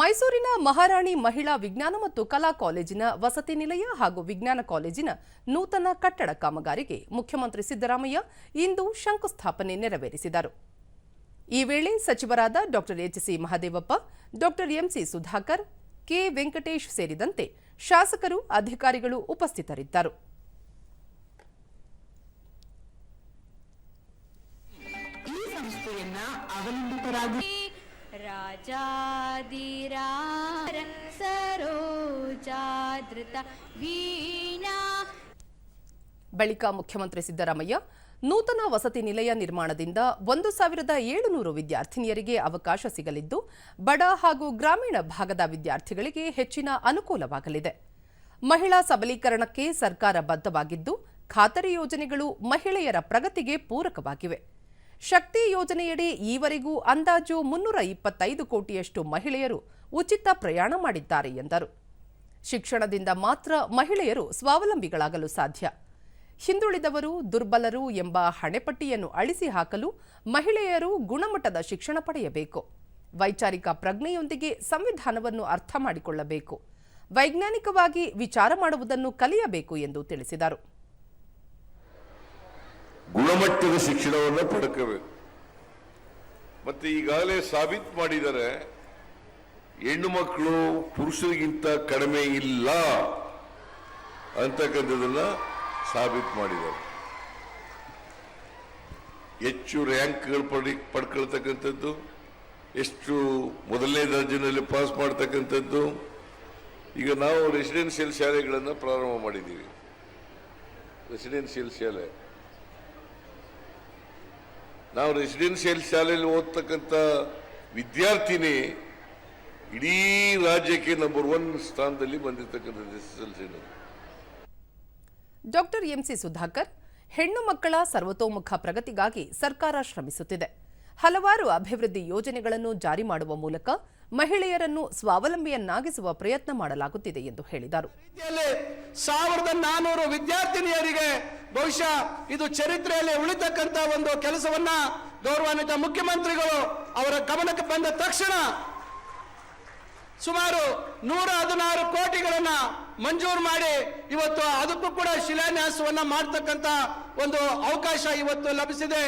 ಮೈಸೂರಿನ ಮಹಾರಾಣಿ ಮಹಿಳಾ ವಿಜ್ಞಾನ ಮತ್ತು ಕಲಾ ಕಾಲೇಜಿನ ವಸತಿ ನಿಲಯ ಹಾಗೂ ವಿಜ್ಞಾನ ಕಾಲೇಜಿನ ನೂತನ ಕಟ್ಟಡ ಕಾಮಗಾರಿಗೆ ಮುಖ್ಯಮಂತ್ರಿ ಸಿದ್ದರಾಮಯ್ಯ ಇಂದು ಶಂಕುಸ್ಥಾಪನೆ ನೆರವೇರಿಸಿದರು. ಈ ವೇಳೆ ಸಚಿವರಾದ doctor H C Mahadevappa, doctor M C Sudhakar, K Venkatesh ಸೇರಿದಂತೆ ಶಾಸಕರು, ಅಧಿಕಾರಿಗಳು ಉಪಸ್ಥಿತರಿದ್ದರು. ಅವಲಂಬಿತರಾಗಿ ಬಳಿಕ ಮುಖ್ಯಮಂತ್ರಿ ಸಿದ್ದರಾಮಯ್ಯ, ನೂತನ ವಸತಿ ನಿಲಯ ನಿರ್ಮಾಣದಿಂದ ಒಂದು ಸಾವಿರದ ಏಳುನೂರು ವಿದ್ಯಾರ್ಥಿನಿಯರಿಗೆ ಅವಕಾಶ ಸಿಗಲಿದ್ದು, ಬಡ ಹಾಗೂ ಗ್ರಾಮೀಣ ಭಾಗದ ವಿದ್ಯಾರ್ಥಿಗಳಿಗೆ ಹೆಚ್ಚಿನ ಅನುಕೂಲವಾಗಲಿದೆ. ಮಹಿಳಾ ಸಬಲೀಕರಣಕ್ಕೆ ಸರ್ಕಾರ ಬದ್ಧವಾಗಿದ್ದು, ಖಾತರಿ ಯೋಜನೆಗಳು ಮಹಿಳೆಯರ ಪ್ರಗತಿಗೆ ಪೂರಕವಾಗಿವೆ. ಶಕ್ತಿ ಯೋಜನೆಯಡಿ ಈವರೆಗೂ ಅಂದಾಜು ಮುನ್ನೂರ ಇಪ್ಪತ್ತೈದು ಕೋಟಿಯಷ್ಟು ಮಹಿಳೆಯರು ಉಚಿತ ಪ್ರಯಾಣ ಮಾಡಿದ್ದಾರೆ ಎಂದರು. ಶಿಕ್ಷಣದಿಂದ ಮಾತ್ರ ಮಹಿಳೆಯರು ಸ್ವಾವಲಂಬಿಗಳಾಗಲು ಸಾಧ್ಯ. ಹಿಂದುಳಿದವರು, ದುರ್ಬಲರು ಎಂಬ ಹಣೆಪಟ್ಟಿಯನ್ನು ಅಳಿಸಿ ಹಾಕಲು ಮಹಿಳೆಯರು ಗುಣಮಟ್ಟದ ಶಿಕ್ಷಣ ಪಡೆಯಬೇಕು. ವೈಚಾರಿಕ ಪ್ರಜ್ಞೆಯೊಂದಿಗೆ ಸಂವಿಧಾನವನ್ನು ಅರ್ಥ ಮಾಡಿಕೊಳ್ಳಬೇಕು. ವೈಜ್ಞಾನಿಕವಾಗಿ ವಿಚಾರ ಮಾಡುವುದನ್ನು ಕಲಿಯಬೇಕು ಎಂದು ತಿಳಿಸಿದರು. ಗುಣಮಟ್ಟದ ಶಿಕ್ಷಣವನ್ನು ಪಡ್ಕೋಬೇಕು. ಮತ್ತೆ ಈಗಾಗಲೇ ಸಾಬೀತು ಮಾಡಿದರೆ ಹೆಣ್ಣು ಮಕ್ಕಳು ಪುರುಷರಿಗಿಂತ ಕಡಿಮೆ ಇಲ್ಲ ಅಂತಕ್ಕಂಥದ್ದನ್ನ ಸಾಬೀತು ಮಾಡಿದ್ದಾರೆ. ಹೆಚ್ಚು ರ್ಯಾಂಕ್ಗಳು ಪಡಿ, ಪಡ್ಕೊಳ್ತಕ್ಕಂಥದ್ದು ಎಷ್ಟು ಮೊದಲನೇ ದರ್ಜೆನಲ್ಲಿ ಪಾಸ್ ಮಾಡ್ತಕ್ಕಂಥದ್ದು, ಈಗ ನಾವು ರೆಸಿಡೆನ್ಷಿಯಲ್ ಶಾಲೆಗಳನ್ನು ಪ್ರಾರಂಭ ಮಾಡಿದ್ದೀವಿ. ರೆಸಿಡೆನ್ಷಿಯಲ್ ಶಾಲೆ. ನಾವು ರೆಸಿಡೆನ್ಷಿಯಲ್ ಶಾಲೆಯಲ್ಲಿ ಓದ್ತಕ್ಕಂಥ ವಿದ್ಯಾರ್ಥಿನಿ ಇಡೀ ರಾಜ್ಯಕ್ಕೆ ನಂಬರ್ ಒನ್ ಸ್ಥಾನದಲ್ಲಿ ಬಂದಿರತಕ್ಕಂಥದ್ದು ಡಾಕ್ಟರ್ ಎಂಸಿ ಸುಧಾಕರ್ ಹೆಣ್ಣು ಮಕ್ಕಳ ಸರ್ವತೋಮುಖ ಪ್ರಗತಿಗಾಗಿ ಸರ್ಕಾರ ಶ್ರಮಿಸುತ್ತಿದೆ. ಹಲವಾರು ಅಭಿವೃದ್ಧಿ ಯೋಜನೆಗಳನ್ನು ಜಾರಿ ಮಾಡುವ ಮೂಲಕ ಮಹಿಳೆಯರನ್ನು ಸ್ವಾವಲಂಬಿಯನ್ನಾಗಿಸುವ ಪ್ರಯತ್ನ ಮಾಡಲಾಗುತ್ತಿದೆ ಎಂದು ಹೇಳಿದರು. ಬಹುಶಃ ಇದು ಚರಿತ್ರೆಯಲ್ಲಿ ಉಳಿತಕ್ಕಂತ ಒಂದು ಕೆಲಸವನ್ನ ಗೌರವಾನ್ವಿತ ಮುಖ್ಯಮಂತ್ರಿಗಳು ಅವರ ಗಮನಕ್ಕೆ ಬಂದ ತಕ್ಷಣ ಸುಮಾರು ನೂರ ಹದಿನಾರು ಕೋಟಿಗಳನ್ನ ಮಂಜೂರು ಮಾಡಿ ಇವತ್ತು ಅದಕ್ಕೂ ಕೂಡ ಶಿಲಾನ್ಯಾಸವನ್ನ ಮಾಡತಕ್ಕಂತ ಒಂದು ಅವಕಾಶ ಇವತ್ತು ಲಭಿಸಿದೆ.